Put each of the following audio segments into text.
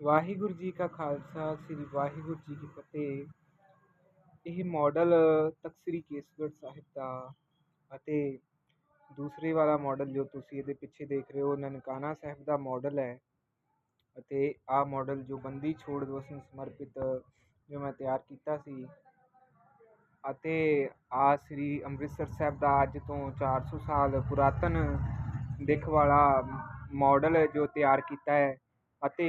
ਵਾਹਿਗੁਰੂ ਜੀ ਕਾ ਖਾਲਸਾ, ਸ੍ਰੀ ਵਾਹਿਗੁਰੂ ਜੀ ਕੀ ਫਤਿਹ। ਇਹ ਮਾਡਲ ਤਖਤ ਸ੍ਰੀ ਕੇਸਗੜ੍ਹ ਸਾਹਿਬ ਦਾ ਅਤੇ ਦੂਸਰੇ ਵਾਲਾ ਮਾਡਲ ਜੋ ਤੁਸੀਂ ਇਹਦੇ ਪਿੱਛੇ ਦੇਖ ਰਹੇ ਹੋ ਨਨਕਾਣਾ ਸਾਹਿਬ ਦਾ ਮਾਡਲ ਹੈ। ਅਤੇ ਆਹ ਮਾਡਲ ਜੋ ਬੰਦੀ ਛੋੜ ਦਿਵਸ ਨੂੰ ਸਮਰਪਿਤ ਜੋ ਮੈਂ ਤਿਆਰ ਕੀਤਾ ਸੀ ਅਤੇ ਆ ਸ੍ਰੀ ਅੰਮ੍ਰਿਤਸਰ ਸਾਹਿਬ ਦਾ ਅੱਜ ਤੋਂ 400 ਸਾਲ ਪੁਰਾਤਨ ਦਿੱਖ ਵਾਲਾ ਮਾਡਲ ਜੋ ਤਿਆਰ ਕੀਤਾ ਹੈ ਅਤੇ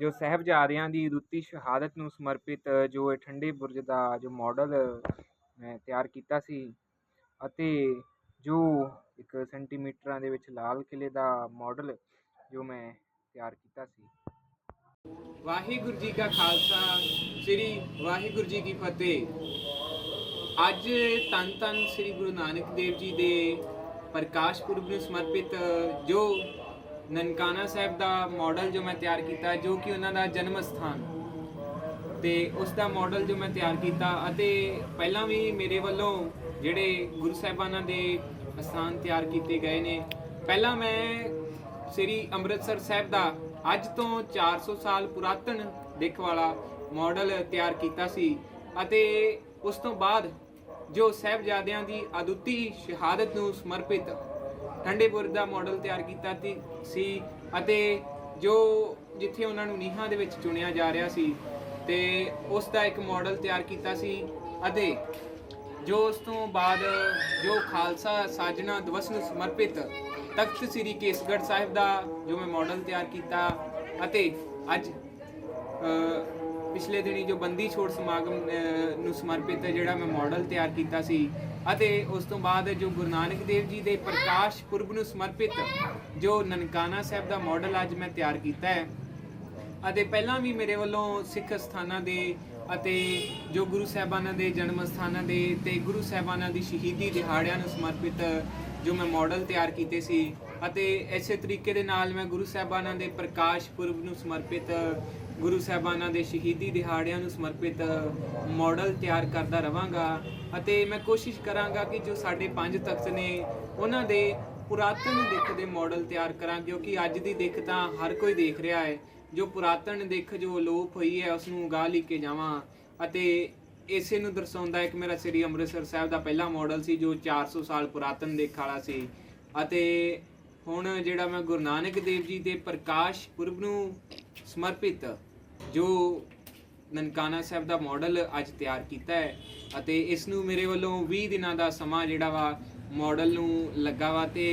ਜੋ ਸਾਹਿਬਜ਼ਾਦਿਆਂ ਦੀ ਰੁੱਤੀ ਸ਼ਹਾਦਤ ਨੂੰ ਸਮਰਪਿਤ ਜੋ ਇਹ ਠੰਡੇ ਬੁਰਜ ਦਾ ਜੋ ਮਾਡਲ ਮੈਂ ਤਿਆਰ ਕੀਤਾ ਸੀ ਅਤੇ ਜੋ ਇੱਕ ਸੈਂਟੀਮੀਟਰਾਂ ਦੇ ਵਿੱਚ ਲਾਲ ਕਿਲੇ ਦਾ ਮਾਡਲ ਜੋ ਮੈਂ ਤਿਆਰ ਕੀਤਾ ਸੀ। ਵਾਹਿਗੁਰੂ ਜੀ ਕਾ ਖਾਲਸਾ, ਸ੍ਰੀ ਵਾਹਿਗੁਰੂ ਜੀ ਕੀ ਫਤਿਹ। ਅੱਜ ਤਨ ਤਨ ਸ੍ਰੀ ਗੁਰੂ ਨਾਨਕ ਦੇਵ ਜੀ ਦੇ ਪ੍ਰਕਾਸ਼ ਪੁਰਬ ਨੂੰ ਸਮਰਪਿਤ ਜੋ ਨਨਕਾਣਾ ਸਾਹਿਬ ਦਾ ਮਾਡਲ ਜੋ ਮੈਂ ਤਿਆਰ ਕੀਤਾ ਜੋ ਕਿ ਉਹਨਾਂ ਦਾ ਜਨਮ ਸਥਾਨ ਤੇ ਉਸ ਦਾ ਮਾਡਲ ਜੋ ਮੈਂ ਤਿਆਰ ਕੀਤਾ ਅਤੇ ਪਹਿਲਾਂ ਵੀ ਮੇਰੇ ਵੱਲੋਂ ਜਿਹੜੇ ਗੁਰੂ ਸਾਹਿਬਾਨਾਂ ਦੇ ਸਥਾਨ ਤਿਆਰ ਕੀਤੇ ਗਏ ਨੇ। ਪਹਿਲਾਂ ਮੈਂ ਸ੍ਰੀ ਅੰਮ੍ਰਿਤਸਰ ਸਾਹਿਬ ਦਾ ਅੱਜ ਤੋਂ 400 ਸਾਲ ਪੁਰਾਤਨ ਦਿੱਖ ਵਾਲਾ ਮਾਡਲ ਤਿਆਰ ਕੀਤਾ ਸੀ ਅਤੇ ਉਸ ਤੋਂ ਬਾਅਦ ਜੋ ਸਾਹਿਬਜ਼ਾਦਿਆਂ ਦੀ ਅਦੁੱਤੀ ਸ਼ਹਾਦਤ ਨੂੰ ਸਮਰਪਿਤ ਠੰਡੇਪੁਰ ਦਾ ਮਾਡਲ ਤਿਆਰ ਕੀਤਾ ਤੀ- ਸੀ ਅਤੇ ਜੋ ਜਿੱਥੇ ਉਹਨਾਂ ਨੂੰ ਨੀਹਾਂ ਦੇ ਵਿੱਚ ਚੁਣਿਆ ਜਾ ਰਿਹਾ ਸੀ ਤੇ ਉਸ ਦਾ ਇੱਕ ਮਾਡਲ ਤਿਆਰ ਕੀਤਾ ਸੀ ਅਤੇ ਜੋ ਉਸ ਤੋਂ ਬਾਅਦ ਜੋ ਖਾਲਸਾ ਸਾਜਣਾ ਦਿਵਸ ਨੂੰ ਸਮਰਪਿਤ ਤਖਤ ਸ੍ਰੀ ਕੇਸਗੜ੍ਹ ਸਾਹਿਬ ਦਾ ਜੋ ਮੈਂ ਮਾਡਲ ਤਿਆਰ ਕੀਤਾ ਅਤੇ ਅੱਜ ਪਿਛਲੇ ਦਿਨੀ ਜੋ ਬੰਦੀ ਛੋੜ ਸਮਾਗਮ ਨੂੰ ਸਮਰਪਿਤ ਜਿਹੜਾ ਮੈਂ ਮਾਡਲ ਤਿਆਰ ਕੀਤਾ ਸੀ ਅਤੇ ਉਸ ਤੋਂ ਬਾਅਦ ਜੋ ਗੁਰੂ ਨਾਨਕ ਦੇਵ ਜੀ ਦੇ ਪ੍ਰਕਾਸ਼ ਪੁਰਬ ਨੂੰ ਸਮਰਪਿਤ ਜੋ ਨਨਕਾਣਾ ਸਾਹਿਬ ਦਾ ਮਾਡਲ ਅੱਜ ਮੈਂ ਤਿਆਰ ਕੀਤਾ ਹੈ ਅਤੇ ਪਹਿਲਾਂ ਵੀ ਮੇਰੇ ਵੱਲੋਂ ਸਿੱਖ ਸਥਾਨਾਂ ਦੇ ਅਤੇ ਜੋ ਗੁਰੂ ਸਾਹਿਬਾਨਾਂ ਦੇ ਜਨਮ ਸਥਾਨਾਂ ਦੇ ਤੇ ਗੁਰੂ ਸਾਹਿਬਾਨਾਂ ਦੀ ਸ਼ਹੀਦੀ ਦਿਹਾੜਿਆਂ ਨੂੰ ਸਮਰਪਿਤ ਜੋ ਮੈਂ ਮਾਡਲ ਤਿਆਰ ਕੀਤੇ ਸੀ ਅਤੇ ਇਸੇ ਤਰੀਕੇ ਦੇ ਨਾਲ ਮੈਂ ਗੁਰੂ ਸਾਹਿਬਾਨਾਂ ਦੇ ਪ੍ਰਕਾਸ਼ ਪੁਰਬ ਨੂੰ ਸਮਰਪਿਤ ਗੁਰੂ ਸਾਹਿਬਾਨਾਂ ਦੇ ਸ਼ਹੀਦੀ ਦਿਹਾੜਿਆਂ ਨੂੰ ਸਮਰਪਿਤ ਮਾਡਲ ਤਿਆਰ ਕਰਦਾ ਰਵਾਂਗਾ ਅਤੇ ਮੈਂ ਕੋਸ਼ਿਸ਼ ਕਰਾਂਗਾ ਕਿ ਜੋ ਸਾਡੇ ਪੰਜ ਤਖਤ ਨੇ ਉਹਨਾਂ ਦੇ ਪੁਰਾਤਨ ਦਿੱਖ ਦੇ ਮਾਡਲ ਤਿਆਰ ਕਰਾਂ, ਕਿਉਂਕਿ ਅੱਜ ਦੀ ਦਿੱਖ ਤਾਂ ਹਰ ਕੋਈ ਦੇਖ ਰਿਹਾ ਹੈ। ਜੋ ਪੁਰਾਤਨ ਦਿੱਖ, ਜੋ ਲੋਪ ਹੋਈ ਹੈ ਉਸ ਨੂੰ ਉਗਾ ਲੈ ਕੇ ਜਾਵਾਂ ਅਤੇ ਇਸੇ ਨੂੰ ਦਰਸਾਉਂਦਾ ਇੱਕ ਮੇਰਾ ਸ੍ਰੀ ਅੰਮ੍ਰਿਤਸਰ ਸਾਹਿਬ ਦਾ ਪਹਿਲਾ ਮਾਡਲ ਸੀ, ਜੋ 400 ਸਾਲ ਪੁਰਾਤਨ ਦਿੱਖ ਵਾਲਾ ਸੀ। ਅਤੇ ਹੁਣ ਜਿਹੜਾ ਮੈਂ ਗੁਰੂ ਨਾਨਕ ਦੇਵ ਜੀ ਦੇ ਪ੍ਰਕਾਸ਼ ਪੁਰਬ ਨੂੰ ਸਮਰਪਿਤ ਜੋ ਨਨਕਾਣਾ ਸਾਹਿਬ ਦਾ ਮਾਡਲ ਅੱਜ ਤਿਆਰ ਕੀਤਾ ਹੈ ਅਤੇ ਇਸ ਨੂੰ ਮੇਰੇ ਵੱਲੋਂ 20 ਦਿਨਾਂ ਦਾ ਸਮਾਂ ਜਿਹੜਾ ਵਾ ਮਾਡਲ ਨੂੰ ਲੱਗਾ ਵਾ ਤੇ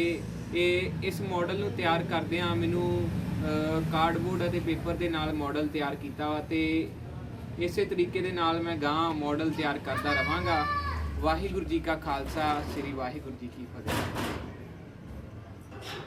ਇਹ ਇਸ ਮਾਡਲ ਨੂੰ ਤਿਆਰ ਕਰਦਿਆਂ ਮੈਨੂੰ ਕਾਰਡਬੋਰਡ ਅਤੇ ਪੇਪਰ ਦੇ ਨਾਲ ਮਾਡਲ ਤਿਆਰ ਕੀਤਾ ਵਾ ਤੇ ਇਸੇ ਤਰੀਕੇ ਦੇ ਨਾਲ ਮੈਂ ਗਾਂ ਮਾਡਲ ਤਿਆਰ ਕਰਦਾ ਰਵਾਂਗਾ। ਵਾਹਿਗੁਰੂ ਜੀ ਕਾ ਖਾਲਸਾ, ਸ੍ਰੀ ਵਾਹਿਗੁਰੂ ਜੀ ਕੀ ਫਤਿਹ।